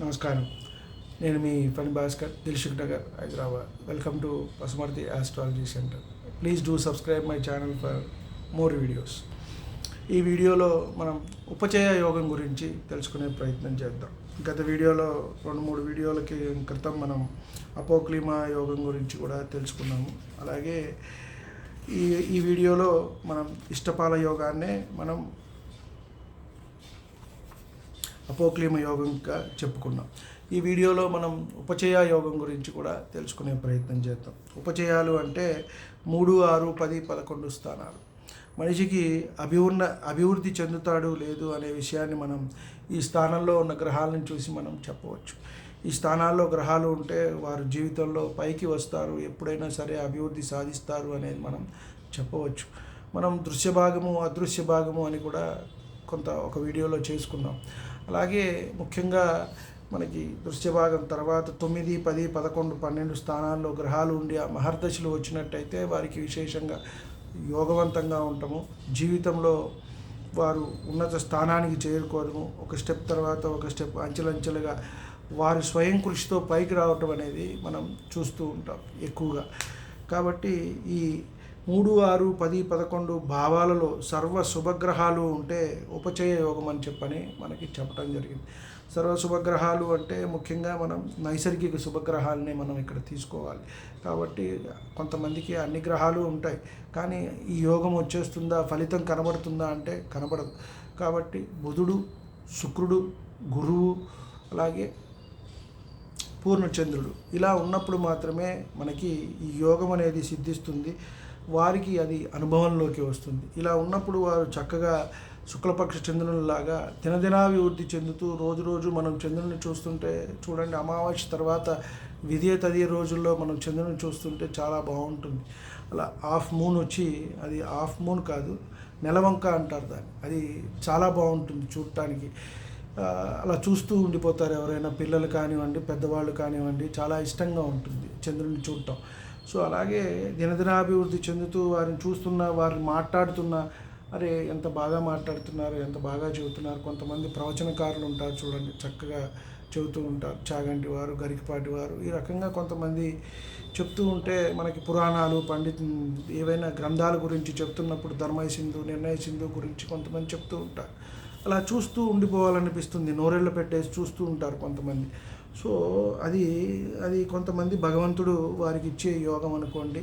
నమస్కారం. నేను మీ Phani Bhaskar Dilsukh Nagar Hyderabad. Welcome to Pasumarthi astrology centre please do subscribe my channel for more videos ఈ వీడియోలో మనం ఉపచయ యోగం గురించి తెలుసుకునే ప్రయత్నం చేద్దాం. గత వీడియోలో రెండు మూడు వీడియోలకి క్రితం మనం అపోక్లిమా యోగం గురించి కూడా తెలుసుకున్నాము. అలాగే ఈ ఈ వీడియోలో మనం ఇష్టపాల యోగాన్నే మనం అపోక్లీమ యోగంగా చెప్పుకున్నాం. ఈ వీడియోలో మనం ఉపచయ యోగం గురించి కూడా తెలుసుకునే ప్రయత్నం చేద్దాం. ఉపచయాలు అంటే మూడు ఆరు పది పదకొండు స్థానాలు. మనిషికి అభివృన్న అభివృద్ధి చెందుతాడు లేదు అనే విషయాన్ని మనం ఈ స్థానంలో ఉన్న గ్రహాలను చూసి మనం చెప్పవచ్చు. ఈ స్థానాల్లో గ్రహాలు ఉంటే వారు జీవితంలో పైకి వస్తారు ఎప్పుడైనా సరే అభివృద్ధి సాధిస్తారు అనేది మనం చెప్పవచ్చు. మనం దృశ్య భాగము అదృశ్య భాగము అని కూడా కొంత ఒక వీడియోలో చేసుకున్నాం. అలాగే ముఖ్యంగా మనకి దృశ్య భాగం తర్వాత తొమ్మిది పది పదకొండు పన్నెండు స్థానాల్లో గ్రహాలు ఉండి ఆ మహర్దశలు వచ్చినట్టయితే వారికి విశేషంగా యోగవంతంగా ఉంటాము. జీవితంలో వారు ఉన్నత స్థానానికి చేరుకోవడము ఒక స్టెప్ తర్వాత ఒక స్టెప్ అంచెలంచెలుగా వారి స్వయం కృషితో పైకి రావటం అనేది మనం చూస్తూ ఉంటాం ఎక్కువగా. కాబట్టి ఈ మూడు ఆరు పది పదకొండు భావాలలో సర్వ శుభగ్రహాలు ఉంటే ఉపచయ యోగం అని చెప్పని మనకి చెప్పడం జరిగింది. సర్వ శుభగ్రహాలు అంటే ముఖ్యంగా మనం నైసర్గిక శుభగ్రహాలని మనం ఇక్కడ తీసుకోవాలి. కాబట్టి కొంతమందికి అన్ని గ్రహాలు ఉంటాయి. కానీ ఈ యోగం వచ్చేస్తుందా ఫలితం కనబడుతుందా అంటే కనబడదు. కాబట్టి బుధుడు శుక్రుడు గురువు అలాగే పూర్ణచంద్రుడు ఇలా ఉన్నప్పుడు మాత్రమే మనకి ఈ యోగం అనేది సిద్ధిస్తుంది. వారికి అది అనుభవంలోకి వస్తుంది. ఇలా ఉన్నప్పుడు వారు చక్కగా శుక్లపక్ష చంద్రునిలాగా దినదినాభివృద్ధి చెందుతూ రోజు రోజు మనం చంద్రుని చూస్తుంటే చూడండి అమావాస్య తర్వాత విధియ తదియ రోజుల్లో మనం చంద్రుని చూస్తుంటే చాలా బాగుంటుంది. అలా హాఫ్ మూన్ వచ్చి అది హాఫ్ మూన్ కాదు నెలవంక అంటారు దాన్ని. అది చాలా బాగుంటుంది చూడటానికి. అలా చూస్తూ ఉండిపోతారు ఎవరైనా పిల్లలు కానివ్వండి పెద్దవాళ్ళు కానివ్వండి చాలా ఇష్టంగా ఉంటుంది చంద్రుని చూడటం. సో అలాగే దినదినాభివృద్ధి చెందుతూ వారిని చూస్తున్న వారిని మాట్లాడుతున్న అరే ఎంత బాగా మాట్లాడుతున్నారు ఎంత బాగా చెబుతున్నారు కొంతమంది ప్రవచనకారులు ఉంటారు చూడండి చక్కగా చెబుతూ ఉంటారు. చాగంటి వారు గరికపాటి వారు ఈ రకంగా కొంతమంది చెప్తూ ఉంటే మనకి పురాణాలు పండిత్ ఏవైనా గ్రంథాల గురించి చెప్తున్నప్పుడు ధర్మయ సింధు నిర్ణయ సింధు గురించి కొంతమంది చెప్తూ ఉంటారు. అలా చూస్తూ ఉండిపోవాలనిపిస్తుంది. నోరెళ్ళు పెట్టేసి చూస్తూ ఉంటారు కొంతమంది. సో అది అది కొంతమంది భగవంతుడు వారికి ఇచ్చే యోగం అనుకోండి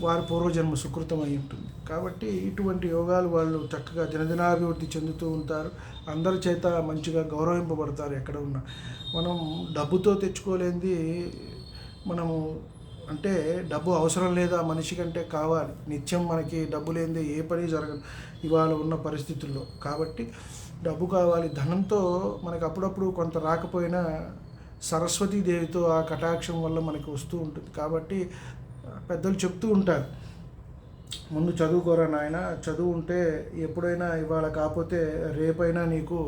వారి పూర్వజన్మ సుకృతం అయి ఉంటుంది. కాబట్టి ఇటువంటి యోగాలు వాళ్ళు చక్కగా దినదినాభివృద్ధి చెందుతూ ఉంటారు. అందరి చేత మంచిగా గౌరవింపబడతారు ఎక్కడ ఉన్నా. మనం డబ్బుతో తెచ్చుకోలేంది మనము అంటే డబ్బు అవసరం లేదా మనిషి కంటే కావాలి. నిత్యం మనకి డబ్బు లేనిదే ఏ పని జరగదు. ఇవాళ ఉన్న పరిస్థితుల్లో. కాబట్టి డబ్బు కావాలి. ధనంతో మనకు అప్పుడప్పుడు కొంత రాకపోయినా సరస్వతీదేవితో ఆ కటాక్షం వల్ల మనకి వస్తూ ఉంటుంది. కాబట్టి పెద్దలు చెప్తూ ఉంటారు. ముందు చదువుకోరా నాయన. చదువు ఉంటే ఎప్పుడైనా ఇవాళ కాకపోతే రేపైనా నీకు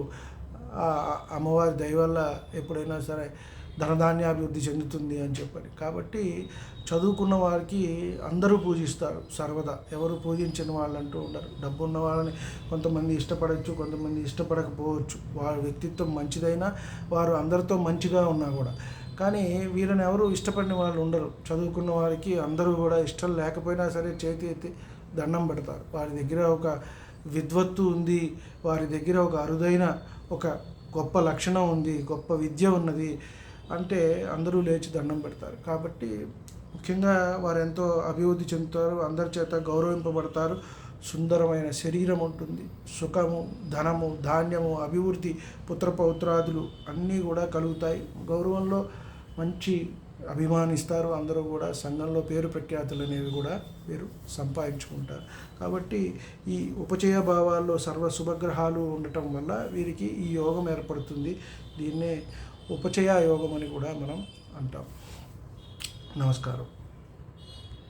అమ్మవారి దయ వల్ల ఎప్పుడైనా సరే ధనధాన్యాభివృద్ధి చెందుతుంది అని చెప్పని. కాబట్టి చదువుకున్న వారికి అందరూ పూజిస్తారు సర్వదా. ఎవరు పూజించిన వాళ్ళు అంటూ ఉండరు. డబ్బు ఉన్న వాళ్ళని కొంతమంది ఇష్టపడవచ్చు కొంతమంది ఇష్టపడకపోవచ్చు. వారి వ్యక్తిత్వం మంచిదైనా వారు అందరితో మంచిగా ఉన్నా కూడా. కానీ వీరిని ఎవరు ఇష్టపడిన వాళ్ళు ఉండరు. చదువుకున్న వారికి అందరూ కూడా ఇష్టం లేకపోయినా సరే చేతి ఎత్తి దండం పెడతారు. వారి దగ్గర ఒక విద్వత్తు ఉంది వారి దగ్గర ఒక అరుదైన ఒక గొప్ప లక్షణం ఉంది గొప్ప విద్య ఉన్నది. అంటే అందరూ లేచి దండం పెడతారు. కాబట్టి ముఖ్యంగా వారు ఎంతో అభివృద్ధి చెందుతారు అందరి చేత గౌరవింపబడతారు. సుందరమైన శరీరం ఉంటుంది. సుఖము ధనము ధాన్యము అభివృద్ధి పుత్ర పౌత్రాదులు అన్నీ కూడా కలుగుతాయి. గౌరవంలో మంచి అభిమానిస్తారు. అందరూ కూడా సంఘంలో పేరు ప్రఖ్యాతులు అనేవి కూడా వీరు సంపాదించుకుంటారు. కాబట్టి ఈ ఉపచయ భావాల్లో సర్వ శుభగ్రహాలు ఉండటం వల్ల వీరికి ఈ యోగం ఏర్పడుతుంది. దీన్నే ఉపచయ యోగం అని కూడా మనం అంటాం. నమస్కారం.